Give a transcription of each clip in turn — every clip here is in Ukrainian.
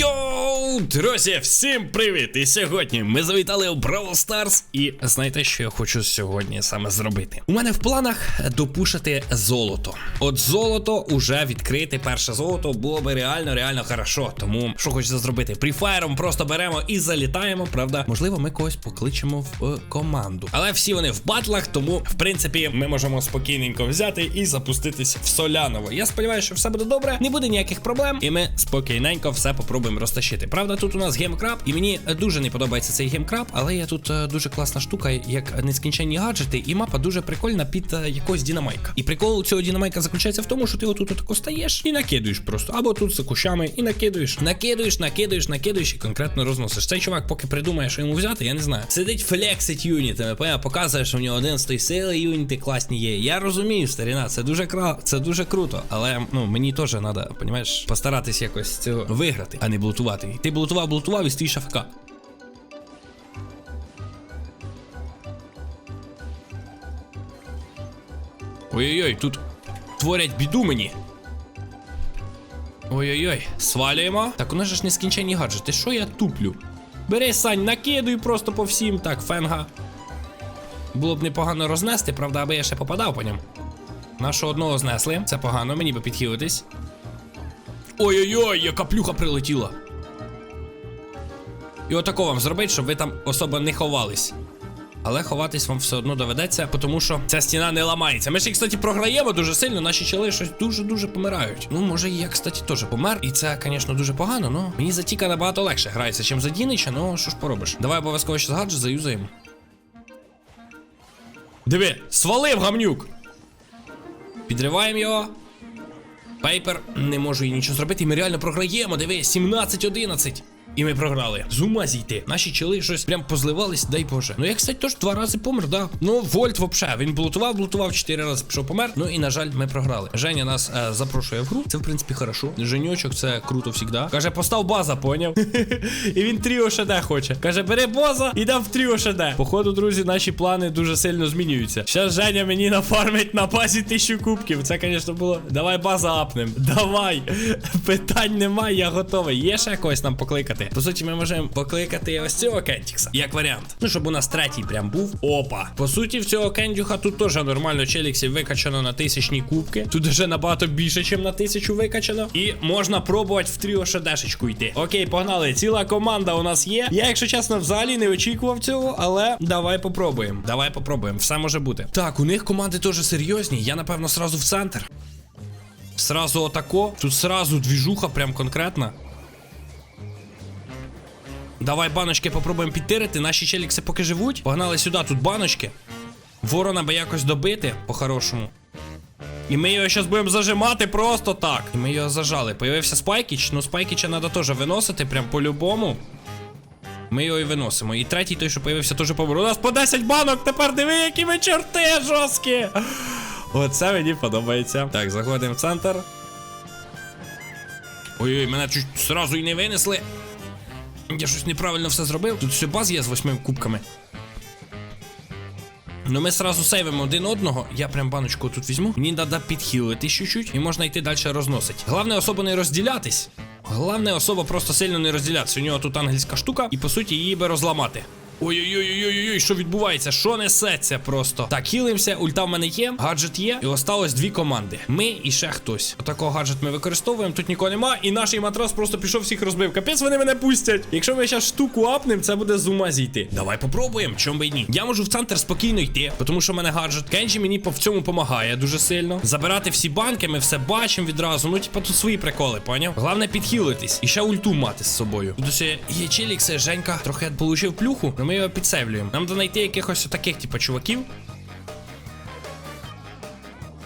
Yo Друзі, всім привіт! І сьогодні ми завітали у Brawl Stars. І знаєте, що я хочу сьогодні саме зробити? У мене в планах допушити золото. От золото уже відкрити перше золото було би реально, реально хорошо. Тому що хочеться зробити? Пріфаєром просто беремо і залітаємо. Правда, можливо, ми когось покличемо в е, команду. Але всі вони в батлах, тому в принципі ми можемо спокійненько взяти і запуститись в Соляново. Я сподіваюся, що все буде добре, не буде ніяких проблем, і ми спокійненько все попробуємо розтащити. Правда, тут у нас гемкраб, і мені дуже не подобається цей гемкраб, але є тут е, дуже класна штука, як нескінченні гаджети, і мапа дуже прикольна під е, якогось дінамайка. І прикол у цього дінамайка заключається в тому, що ти отут отако стаєш і накидуєш просто. Або тут за кущами і накидуєш, накидуєш, накидуєш, накидуєш і конкретно розносиш. Цей чувак, поки придумає, що йому взяти, я не знаю. Сидить флексить юнітами, поняв, показує, що в нього 11 сили юніти класні є. Я розумію, старіна, це дуже кра... це дуже круто. Але ну мені теж треба, понімаєш, постаратись якось цього виграти, а не блутувати. Ти блутував, блутував і стоїш АФК. Ой-ой-ой, тут творять біду мені. Ой-ой-ой, свалюємо. Так, у нас ж нескінченні гаджети. Що я туплю? Бери, Сань, накидуй просто по всім. Так, фенга. Було б непогано рознести, правда, аби я ще попадав по ньому. Нашого одного знесли. Це погано, мені би підхилитись. Ой-ой-ой, яка плюха прилетіла. І отако вам зробить, щоб ви там особо не ховались. Але ховатись вам все одно доведеться, тому що ця стіна не ламається. Ми ж, кстати, програємо дуже сильно, наші чели щось дуже-дуже помирають. Ну, може, я, кстати, теж помер. І це, звісно, дуже погано, ну. Мені за Тіка набагато легше грається, чим за Дінича, ну що ж поробиш. Давай обов'язково ще гаджет заюзаємо. Диви, свалив гамнюк. Підриваємо його. Пейпер, не можу і нічого зробити. І ми реально програємо. Диви, 17-11. І ми програли. З ума зійти. Наші чоли щось прям позливались, дай Боже. Ну я, кстати, теж два рази помер, да. Ну, Вольт вообще. Він блутував, блутував, чотири рази пішов помер. Ну і на жаль, ми програли. Женя нас е, запрошує в гру. Це в принципі хорошо. Женьочок, це круто завжди. Каже, постав база, поняв. і він тріо ШД хоче. Каже, бери база і дам в тріо ШД. Походу, друзі, наші плани дуже сильно змінюються. Зараз Женя мені нафармить на базі тисячу кубків. Це, звісно, було. Давай база апнем. Давай. Питань немає, я готовий. Є ще когось нам покликати. По суті, ми можемо покликати ось цього Кентікса. Як варіант. Ну, щоб у нас третій прям був. Опа. По суті, в цього Кендюха тут теж нормально челіксів викачано на тисячні кубки. Тут вже набагато більше, ніж на тисячу викачано. І можна пробувати в тріо шедешечку йти. Окей, погнали. Ціла команда у нас є. Я, якщо чесно, взагалі не очікував цього, але давай попробуємо. Давай попробуємо. Все може бути. Так, у них команди теж серйозні. Я, напевно, сразу в центр. Сразу отако. Тут сразу двіжуха, прям конкретна. Давай баночки попробуємо підтирити. Наші челікси поки живуть. Погнали сюди, тут баночки. Ворона би якось добити по-хорошому. І ми його зараз будемо зажимати просто так. І ми його зажали. Появився спайкіч. Ну, спайкіча треба теж виносити, прям по-любому. Ми його і виносимо. І третій той, що появився, теж помер. У нас по 10 банок. Тепер диви, які ми чорти жорсткі. Оце мені подобається. Так, заходимо в центр. Ой-ой, мене чуть сразу і не винесли. Я щось неправильно все зробив. Тут все баз є з восьми кубками. Ну ми сразу сейвимо один одного. Я прям баночку тут візьму. Мені треба підхилити чуть-чуть, і можна йти далі розносити. Головне особо не розділятись. Головне особа просто сильно не розділятися. У нього тут ангельська штука, і по суті її би розламати. Ой-ой-ой-ой-ой, що відбувається? Що несеться просто? Так, хілимося, ульта в мене є, гаджет є, і осталось дві команди. Ми і ще хтось. Отакого гаджет ми використовуємо, тут нікого нема, і наш матрас просто пішов всіх розбив. Капець, вони мене пустять. Якщо ми зараз штуку апнем, це буде з ума зійти. Давай попробуємо, чом би ні. Я можу в центр спокійно йти, тому що в мене гаджет. Кенджі мені в цьому допомагає дуже сильно. Забирати всі банки, ми все бачимо відразу. Ну, типа, тут свої приколи, поняв? Головне підхилитись. І ще ульту мати з собою. Тут ще є челікси, Женька трохи получив плюху, ми його підсевлюємо. Нам треба знайти якихось таких, типу, чуваків.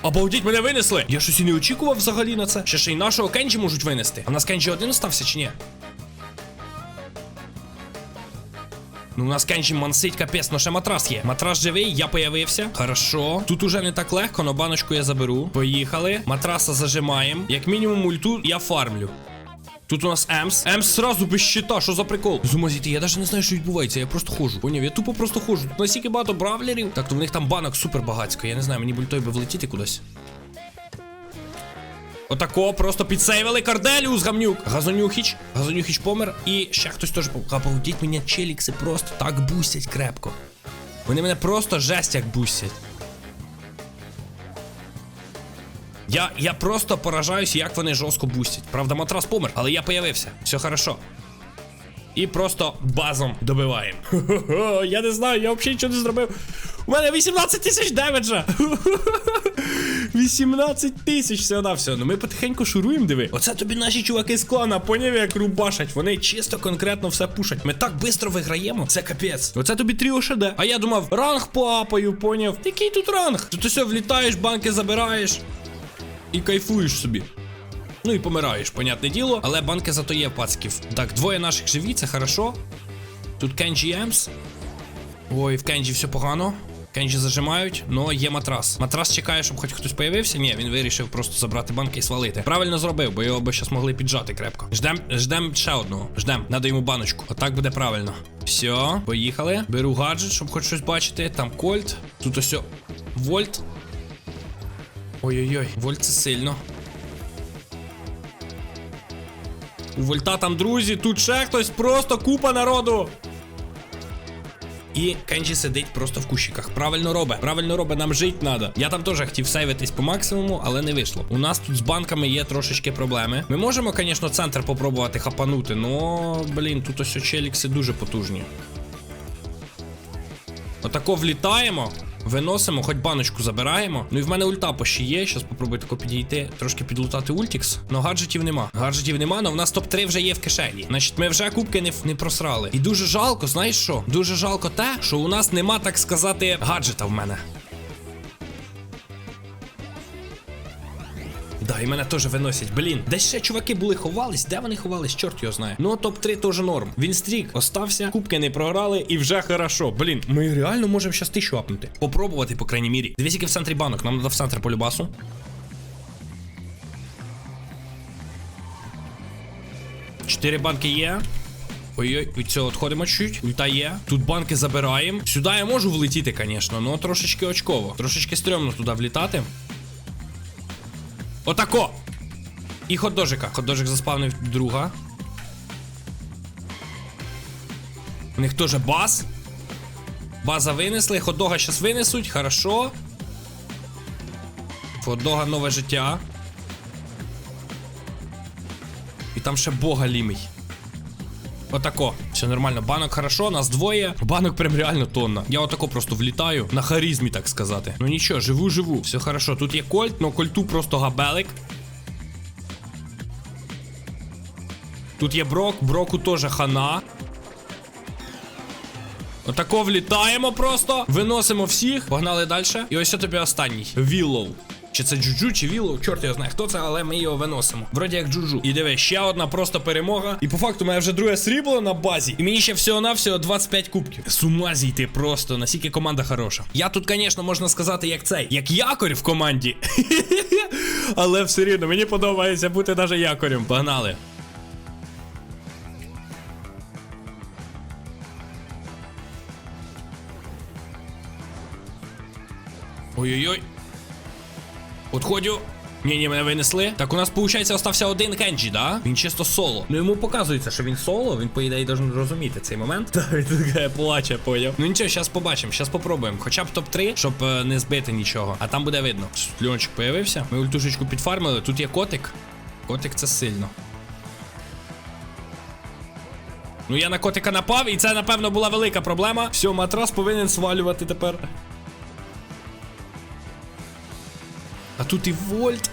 Обалдіть, мене винесли! Я щось і не очікував взагалі на це. Ще ще й нашого Кенджі можуть винести. А в нас Кенджі один остався чи ні? Ну, у нас Кенджі мансить капець, но ще матрас є. Матрас живий, я появився. Хорошо. Тут уже не так легко, но баночку я заберу. Поїхали. Матраса зажимаємо. Як мінімум ульту я фармлю. Тут у нас Емс. Емс сразу без щита, що за прикол? Зумазіти, я навіть не знаю, що відбувається. Я просто ходжу. Поняв, я тупо просто ходжу. Тут настільки багато бравлерів. Так, то в них там банок супер багацько. Я не знаю, мені бультой би влетіти кудись. Отако, просто підсейвили Карделіус, гамнюк. Газонюхіч, Газонюхіч помер. І ще хтось теж помер. Обалдіть мене челікси просто так бустять крепко. Вони мене просто жесть як бустять. Я, я просто поражаюсь, як вони жорстко бустять. Правда, матрас помер, але я появився. Все хорошо. І просто базом добиваємо. Я не знаю, я взагалі нічого не зробив. У мене 18 тисяч демеджа. 18 тисяч все на все. Ну ми потихеньку шуруємо, диви. Оце тобі наші чуваки з клана, поняв, як рубашать. Вони чисто конкретно все пушать. Ми так швидко виграємо. Це капець. Оце тобі тріо ШД. А я думав, ранг поапаю, поняв. Який тут ранг? Тут усе влітаєш, банки забираєш і кайфуєш собі. Ну і помираєш, понятне діло, але банки зато є пацків. Так, двоє наших живі, це хорошо. Тут Кенджі Емс. Ой, в Кенджі все погано. Кенджі зажимають, но є матрас. Матрас чекає, щоб хоч хтось появився. Ні, він вирішив просто забрати банки і свалити. Правильно зробив, бо його би щас могли піджати крепко. Ждем, ждем ще одного. Ждем, надо йому баночку. Отак буде правильно. Все, поїхали. Беру гаджет, щоб хоч щось бачити. Там кольт. Тут ось вольт. Ой-ой-ой, вольт це сильно. У Вольта там друзі, тут ще хтось, просто купа народу. І Кенджі сидить просто в кущиках. Правильно робить, правильно робить, нам жить треба. Я там теж хотів сейвитись по максимуму, але не вийшло. У нас тут з банками є трошечки проблеми. Ми можемо, звісно, центр попробувати хапанути, но, блін, тут ось челікси дуже потужні. Отако влітаємо. Виносимо, хоч баночку забираємо. Ну і в мене ульта пощі є. Щас попробую тако підійти, трошки підлутати ультікс. Но гаджетів нема. Гаджетів нема, але в нас топ-3 вже є в кишені. Значить, ми вже кубки не, не просрали. І дуже жалко, знаєш що? Дуже жалко те, що у нас нема, так сказати, гаджета в мене. Да, і мене теж виносять. Блін, десь ще чуваки були ховались. Де вони ховались? Чорт його знає. Ну, топ-3 теж норм. Він стрік остався, кубки не програли і вже хорошо. Блін, ми реально можемо щас тисячу апнути. Попробувати, по крайній мірі. Дивись, який в центрі банок. Нам треба в центр по любасу. Чотири банки є. Ой-ой, від цього відходимо чуть. Ульта є. Тут банки забираємо. Сюди я можу влетіти, звісно, але трошечки очково. Трошечки стрьомно туди влітати. Отако! І ходожика. Ходожик заспавнив друга. У них теж баз. База винесли, ходога зараз винесуть, хорошо. Ходога нове життя. І там ще бога лімий. Отако. Все нормально. Банок хорошо, нас двоє. Банок прям реально тонна. Я отако просто влітаю. На харизмі, так сказати. Ну нічого, живу, живу. Все хорошо. Тут є кольт, но кольту просто габелик. Тут є брок, броку теж хана. Отако влітаємо просто. Виносимо всіх. Погнали далі. І ось тобі останній. Віллоу. Чи це Джуджу, чи Віллоу, чорт я знаю, хто це, але ми його виносимо. Вроді як Джуджу. І диви, ще одна просто перемога. І по факту мене вже друге срібло на базі. І мені ще всього-навсього 25 кубків. З ума зійти просто, наскільки команда хороша. Я тут, звісно, можна сказати, як цей, як якорь в команді. Але все рівно, мені подобається бути навіть якорем. Погнали. Ой-ой-ой. Отходю. Ні, ні, мене винесли. Так, у нас, виходить, остався один Кенджі, да? Він чисто соло. Ну йому показується, що він соло, він, по ідеї, должен розуміти цей момент. Так, він таке плаче, поняв. Ну нічого, зараз побачимо, зараз попробуємо. Хоча б топ-3, щоб е, не збити нічого. А там буде видно. Льончик появився. Ми ультушечку підфармили. Тут є котик. Котик це сильно. Ну я на котика напав, і це, напевно, була велика проблема. Все, матрас повинен свалювати тепер. А тут і вольт.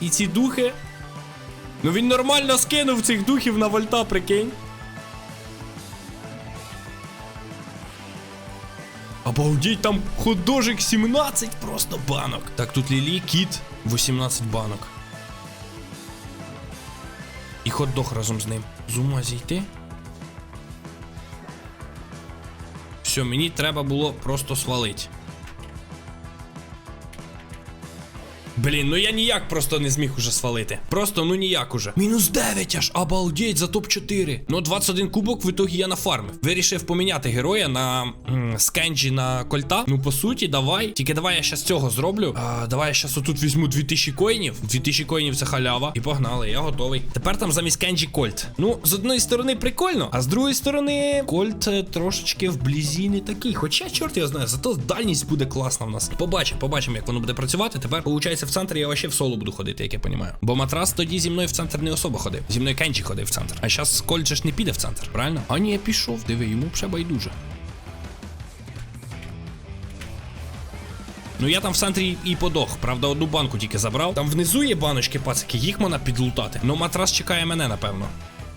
І ці духи. Ну він нормально скинув цих духів на вольта, прикинь. Обалдіть, там художик 17 просто банок. Так, тут Лілі, кіт, 18 банок. І хот-дог разом з ним. З ума зійти. Все, мені треба було просто свалити. Блін, ну я ніяк просто не зміг уже свалити. Просто ну ніяк уже. Мінус 9 аж, обалдеть, за топ-4. Ну, 21 кубок в ітогі я нафармив. Вирішив поміняти героя на скенджі на кольта. Ну, по суті, давай. Тільки давай я щас цього зроблю. А, давай я щас отут візьму 2000 коїнів. 2000 коїнів це халява. І погнали, я готовий. Тепер там замість кенджі кольт. Ну, з одної сторони прикольно, а з другої сторони, кольт е, трошечки вблизі не такий. Хоча, чорт його знає, зато дальність буде класна в нас. Побачимо, побачимо, як воно буде працювати. Тепер, виходить, в центр я вообще в соло буду ходити, як я понимаю. Бо матрас тоді зі мною в центр не особо ходив. Зі мною Кенчі ходив в центр. А зараз кольт ж не піде в центр, правильно? А ні, пішов, диви, йому вже байдуже. Ну я там в центрі і подох. Правда, одну банку тільки забрав. Там внизу є баночки, пацики, їх можна підлутати. Ну матрас чекає мене, напевно.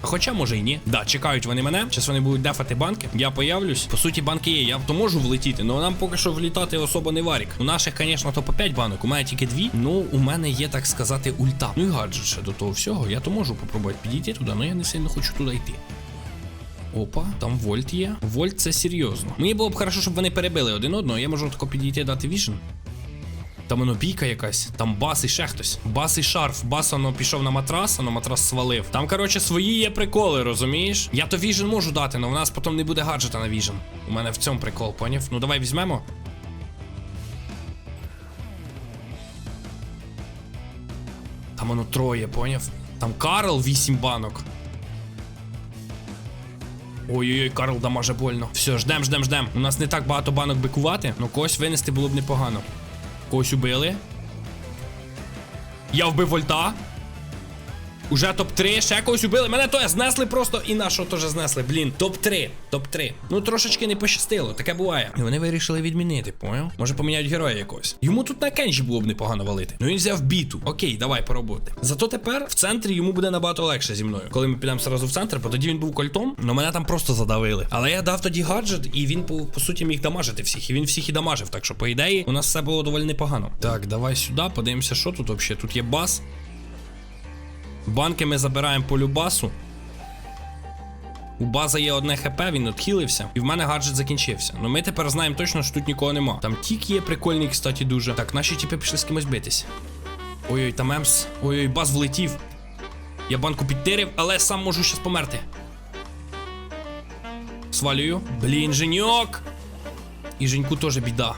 Хоча може і ні. Да, чекають вони мене. Зараз вони будуть дефати банки. Я появлюсь. По суті, банки є. Я то можу влетіти, але нам поки що влітати особо не варік. У наших, звісно, то по 5 банок. У мене тільки дві. Ну, у мене є, так сказати, ульта. Ну і гаджет ще до того всього. Я то можу попробувати підійти туди, але я не сильно хочу туди йти. Опа, там вольт є. Вольт це серйозно. Мені було б хорошо, щоб вони перебили один одного. Я можу тако підійти дати віжен. Там воно бійка якась, там бас і ще хтось. Бас і шарф. Бас воно пішов на матрас, на матрас свалив. Там, коротше, свої є приколи, розумієш? Я то віжен можу дати, але в нас потім не буде гаджета на віжен. У мене в цьому прикол, поняв? Ну давай візьмемо. Там воно троє, поняв? Там Карл 8 банок. Ой-ой-ой, Карл дамаже больно. Все, ждем, ждем, ждем. У нас не так багато банок бикувати, але когось винести було б непогано. Когось убили. Я вбив вольта. Уже топ-3, ще когось убили. Мене то знесли просто і нашого теж знесли. Блін, топ-3. Топ-3. Ну трошечки не пощастило, таке буває. І вони вирішили відмінити, поняв? Може поміняють героя якогось. Йому тут на кенджі було б непогано валити. Ну він взяв біту. Окей, давай пороботи. Зато тепер в центрі йому буде набагато легше зі мною. Коли ми підемо сразу в центр, бо тоді він був кольтом, але мене там просто задавили. Але я дав тоді гаджет, і він по, по суті міг дамажити всіх. І він всіх і дамажив. Так що, по ідеї, у нас все було доволі непогано. Так, давай сюди, подивимося, що тут взагалі. Тут є бас. Банки ми забираємо по любасу. У база є одне хп, він відхилився, і в мене гаджет закінчився. Ну ми тепер знаємо точно, що тут нікого нема. Там тік є прикольний, кстати, дуже. Так, наші тіпи пішли з кимось битись. Ой-ой, там Емс. Ой-ой, баз влетів. Я банку підтирив, але сам можу щас померти. Свалюю. Блін, женьок. І Женьку теж біда.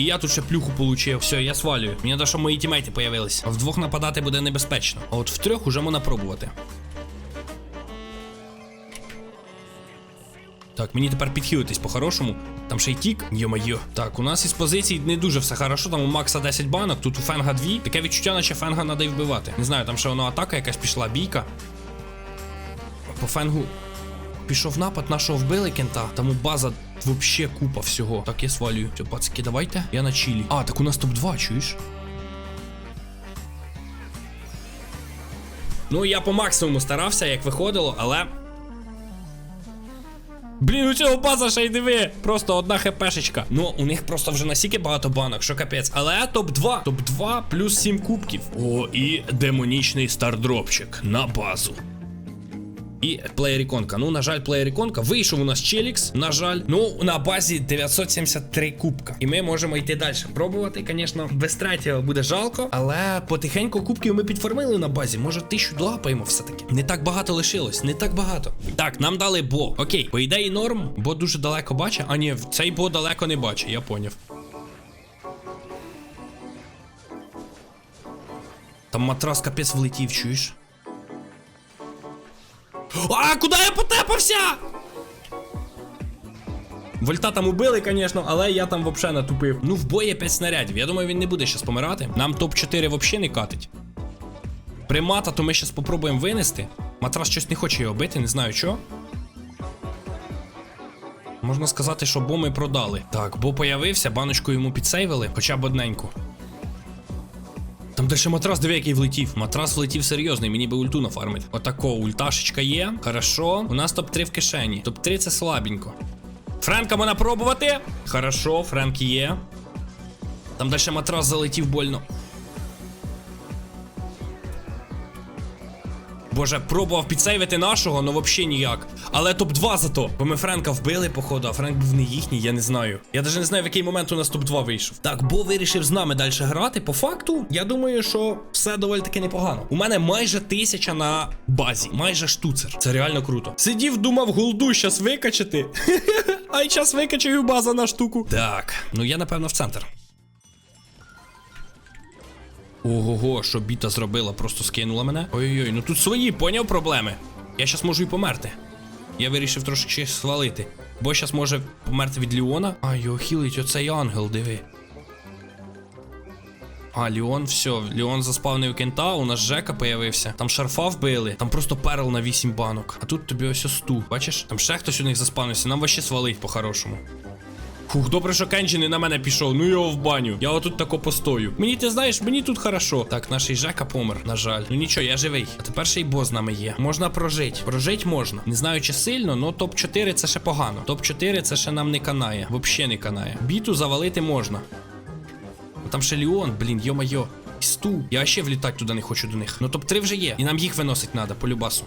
І я тут ще плюху получив. Все, я свалюю. Мені щоб мої тімейти появились. А вдвох нападати буде небезпечно. А от в трьох уже можна пробувати. Так, мені тепер підхилитись по-хорошому. Там ще й тік. Йо-майо. Так, у нас із позицій не дуже все хорошо. Там у Макса 10 банок, тут у Фенга 2. Таке відчуття, наче Фенга треба й вбивати. Не знаю, там ще воно атака якась пішла, бійка. По Фенгу пішов напад, нашого вбили кента. Там у база вообще купа всього. Так, я свалюю. Все, пацики, давайте. Я на чилі. А, так у нас топ-2, чуєш? Ну, я по максимуму старався, як виходило, але. Блін, у цього база ще й диви. Просто одна хпшечка. Ну, у них просто вже настільки багато банок, що капець. Але топ-2. Топ-2 плюс 7 кубків. О, і демонічний стардропчик на базу. І плеєр-іконка. Ну, на жаль, плеєр-іконка. Вийшов у нас Челікс. На жаль, ну на базі 973 кубка. І ми можемо йти далі. Пробувати, звісно, без третього буде жалко, але потихеньку кубків ми підформили на базі. Може, тисячу долапаємо все-таки. Не так багато лишилось, не так багато. Так, нам дали бо. Окей, по ідеї норм, бо дуже далеко бачить. А ні, цей бо далеко не бачить, я поняв. Там матрас капець влетів, чуєш? А, куди я потепався? Вольта там убили, звісно, але я там взагалі натупив. Ну, в бої 5 снарядів. Я думаю, він не буде зараз помирати. Нам топ-4 взагалі не катить. Примата, то ми зараз спробуємо винести. Матрас щось не хоче його бити, не знаю що. Можна сказати, що бо ми продали. Так, бо появився, баночку йому підсейвили, хоча б одненьку. Там далі матрас, диви, який влетів. Матрас влетів серйозний, мені би ульту нафармить. Отако, ульташечка є. Хорошо. У нас топ-3 в кишені. Топ-3 це слабенько. Френка можна пробувати. Хорошо, Френк є. Там далі матрас залетів больно. Боже, пробував підсейвити нашого, ну взагалі ніяк. Але топ-2 зато. Бо ми Френка вбили, походу, а Френк був не їхній, я не знаю. Я навіть не знаю, в який момент у нас топ-2 вийшов. Так, Бо вирішив з нами далі грати. По факту, я думаю, що все доволі таки непогано. У мене майже тисяча на базі, майже штуцер. Це реально круто. Сидів, думав, голду щас викачати. А й час викачаю база на штуку. Так, ну я напевно в центр. Ого, що біта зробила, просто скинула мене. Ой-ой, ну тут свої, поняв проблеми. Я щас можу і померти. Я вирішив трошки свалити. Бо щас може померти від Ліона. А, його хілить оцей ангел, диви. А, Ліон, все, Ліон заспавнив кента, у нас Жека появився. Там шарфа вбили, там просто перл на 8 банок. А тут тобі ось сту. Бачиш? Там ще хтось у них заспавнився, нам вообще свалить по-хорошому. Фух, добре, що Кенджі не на мене пішов. Ну його в баню. Я отут тако постою. Мені ти знаєш, мені тут хорошо. Так, наш Жека помер, на жаль. Ну нічого, я живий. А тепер ще й бос з нами є. Можна прожить. Прожить можна. Не знаю, чи сильно, но топ-4 це ще погано. Топ-4 це ще нам не канає. Вообще не канає. Біту завалити можна. Там ще Ліон, блін, йо-майо. І Сту. Я ще влітати туди не хочу до них. Ну топ-3 вже є. І нам їх виносить треба, по любасу.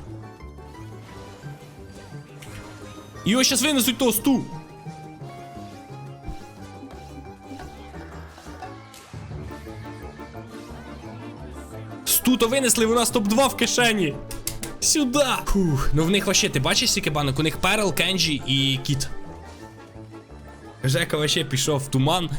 Його щас винесуть того сту. Стуто винесли, у нас топ-2 в кишені. Сюда! Фух. Ну в них вообще, ти бачиш скільки банок? У них Перл, Кенджі і Кіт. Жека вообще пішов в туман.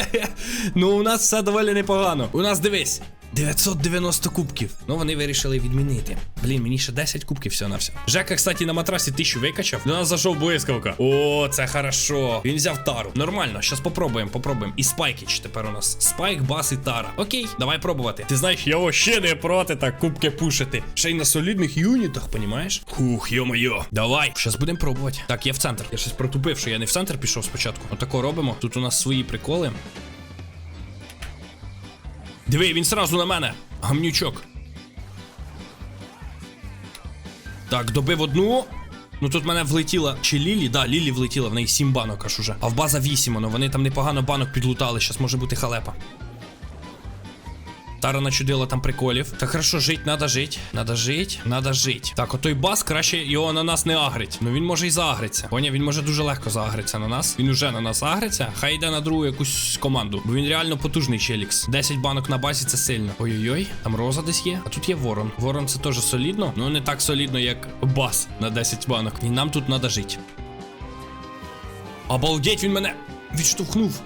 ну у нас все доволі непогано. У нас дивись. 990 кубків. Ну вони вирішили відмінити. Блін, мені ще 10 кубків всього на все. Жека, кстати, на матрасі 1000 викачав. До нас зайшов блискавка. О, це хорошо. Він взяв тару. Нормально, щас попробуємо, попробуємо. І спайкіч тепер у нас. Спайк, бас і тара. Окей, давай пробувати. Ти знаєш, я вообще не проти так кубки пушити. Ще й на солідних юнітах, понімаєш? Хух, йо-моє. Давай, щас будемо пробувати. Так, я в центр. Я щось протупив, що я не в центр пішов спочатку. Отако робимо. Тут у нас свої приколи. Диви, він сразу на мене. Гамнючок. Так, добив одну. Ну тут мене влетіла. Чи Лілі? Да, Лілі влетіла, в неї сім банок аж уже. А в база 8, ну вони там непогано банок підлутали. Щас може бути халепа. Тара начудила там приколів. Так хорошо, жить, надо жить. Надо жить, надо жить. Так, отой бас краще його на нас не агрить. Ну він може і заагриться. Поня, він може дуже легко заагриться на нас. Він уже на нас агриться. Хай йде на другу якусь команду. Бо він реально потужний челікс. 10 банок на базі це сильно. Ой-ой-ой, там роза десь є. А тут є ворон. Ворон це теж солідно. Ну не так солідно, як бас на 10 банок. І нам тут надо жити. Обалдеть, він мене відштовхнув.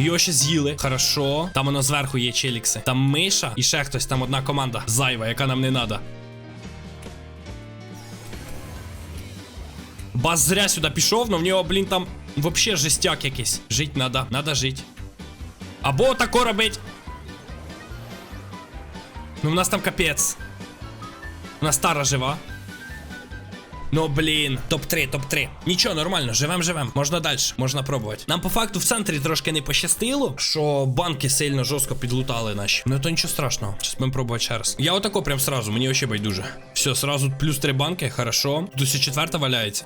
Його ще з'їли. Хорошо. Там воно зверху є челікси. Там миша і ще хтось, там одна команда зайва, яка нам не надо. Бас зря сюди пішов, но в нього, блін, там вообще жестяк якийсь. Жить надо, надо жить. Або тако робить. Ну, в нас там капець. У нас стара жива. Ну блін, топ-3, топ-3. Нічого, нормально, живем, живем. Можна далі, можна пробувати. Нам по факту в центрі трошки не пощастило, що банки сильно жорстко підлутали наші. Ну то нічого страшного. Зараз будемо пробувати ще раз. Я отако прям сразу, мені вообще байдуже. Все, сразу плюс 3 банки, хорошо. Тут ще четверта валяється.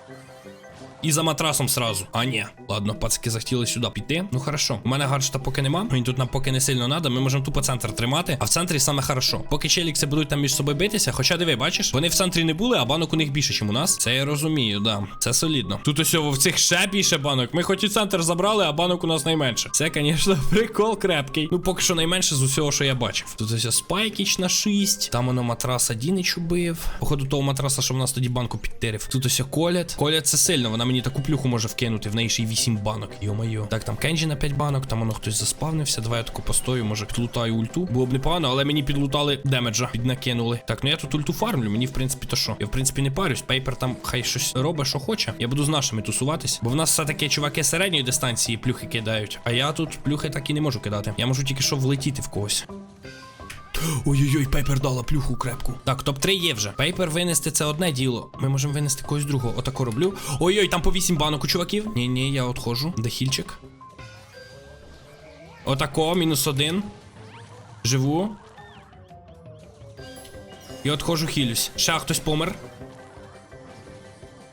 І за матрасом сразу. А ні. Ладно, пацики захотіли сюди піти. Ну хорошо. У мене гаджета поки нема. Він тут нам поки не сильно надо. Ми можемо тупо центр тримати. А в центрі саме хорошо. Поки челікси будуть там між собою битися. Хоча диви, бачиш, вони в центрі не були, а банок у них більше, ніж у нас. Це я розумію, да. Це солідно. Тут ось в цих ще більше банок. Ми хоч і центр забрали, а банок у нас найменше. Це, звісно, прикол крепкий. Ну, поки що найменше з усього, що я бачив. Тут ось спайкіч на 6. Там воно матраса Дінич убив. Походу того матраса, що в нас тоді банку підтирив. Тут ось колят. Колят це сильно. Вона мені таку плюху може вкинути. В неї ще й 8 банок. Йо-моє. Так, там Кенджі на 5 банок, там воно хтось заспавнився. Давай я таку постою, може підлутаю ульту. Було б непогано, але мені підлутали демеджа. Піднакинули. Так, ну я тут ульту фармлю. Мені, в принципі, то що? Я в принципі не парюсь. Пейпер там хай щось робить, що хоче. Я буду з нашими тусуватись. Бо в нас все-таки чуваки середньої дистанції плюхи кидають. А я тут плюхи так і не можу кидати. Я можу тільки що влетіти в когось. Ой-ой-ой, Пейпер дала плюху крепку. Так, топ-3 є вже. Пейпер винести це одне діло. Ми можемо винести когось другого. Отако роблю. Ой-ой, там по 8 банок у чуваків. Ні, ні, я отходжу. Дехільчик. Отако, мінус один. Живу. І отходжу, хілюсь. Ще хтось помер.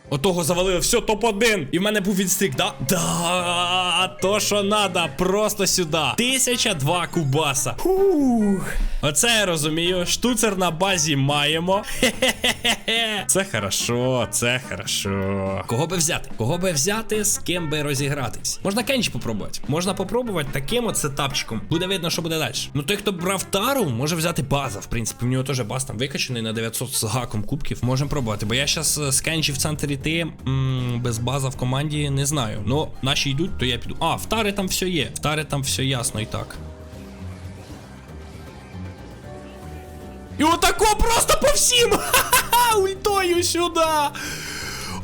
Отого завалили, все, топ-1. І в мене був відстрік, да? Да, то що надо, просто сюди. Тисяча два кубаса. Фух. Оце я розумію. Штуцер на базі маємо. Хе-хе-хе-хе. Це хорошо, це хорошо. Кого би взяти? Кого би взяти, з ким би розігратись? Можна Кенчі попробувати. Можна попробувати таким от сетапчиком. Буде видно, що буде далі. Ну той, хто брав тару, може взяти база. В принципі, в нього теж баз там викачаний на 900 з гаком кубків. Можемо пробувати. Бо я зараз з Кенчі в центрі ти без база в команді не знаю. Ну, наші йдуть, то я піду. А, в тари там все є. В тари там все ясно і так. І отако просто по всім! Ха-ха-ха! Ультою сюди!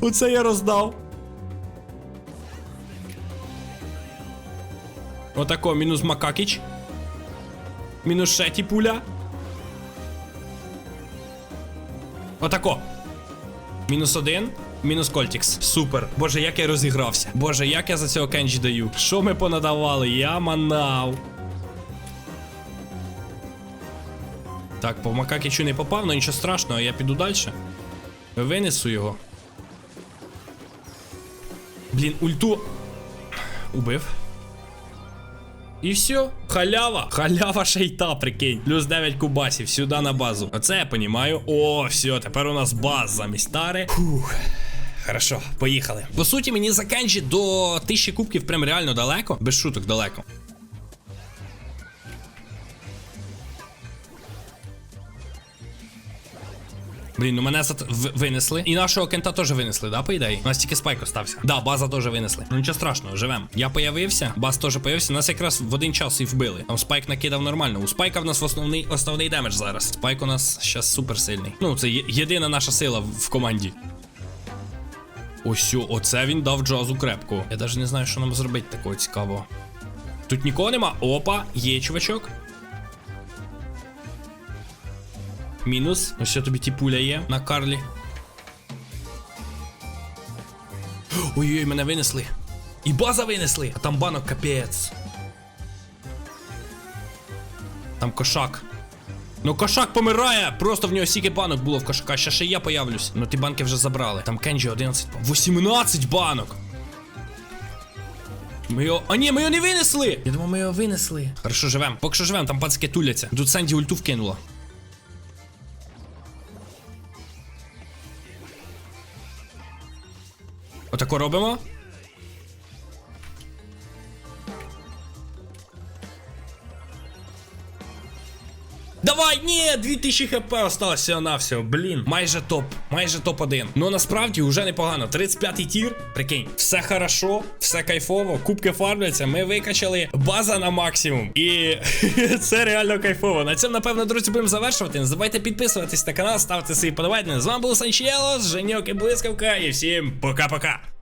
Оце я роздав. Отако, мінус Макакіч. Мінус Шеті пуля. Отако. Мінус один. Мінус Кольтікс. Супер. Боже, як я розігрався. Боже, як я за цього кенджі даю. Що ми понадавали? Я манав. Так, по Макакічу не попав, але нічого страшного, я піду далі. Винесу його. Блін, ульту. Убив. І все, халява. Халява шейта, прикинь. Плюс 9 кубасів сюди на базу. Оце я понімаю. О, все, тепер у нас баз замість тари. Фух. Хорошо, поїхали. По суті, мені за Кенджі до 1000 кубків прям реально далеко. Без шуток далеко. Блін, ну мене зат... винесли. І нашого кента теж винесли, да, по ідеї? У нас тільки спайк остався. Да, база теж винесли. Ну нічого страшного, живем. Я появився, баз теж появився. Нас якраз в один час і вбили. Там спайк накидав нормально. У спайка в нас в основний основний демедж зараз. Спайк у нас зараз супер сильний. Ну, це єдина наша сила в, команді. Ось, оце він дав джазу крепко. Я навіть не знаю, що нам зробити такого цікавого. Тут нікого нема. Опа, є чувачок. Мінус. Ось що тобі ті пуля є на Карлі. Ой-ой, мене винесли. І база винесли, а там банок капець. Там кошак. Ну кошак помирає! Просто в нього стільки банок було в кошака. Ще ще я появлюсь. Ну ті банки вже забрали. Там Кенджі 11 банок. 18 банок! Ми його. А ні, ми його не винесли! Я думав, ми його винесли. Хорошо, живем. Поки що живем, там пацки туляться. Тут Сенді ульту вкинула. Отако робимо. Давай, 2000 хп осталося на всього. Блін, майже топ, майже топ-1. Ну насправді вже непогано. 35-й тір. Прикинь, все хорошо, все кайфово, кубки фармляться. Ми викачали база на максимум. І це реально кайфово. На цьому, напевно, друзі, будемо завершувати. Не забувайте підписуватись на канал, ставте свої подобання. З вами був Санчело, Женьок і Блискавка. І всім пока-пока.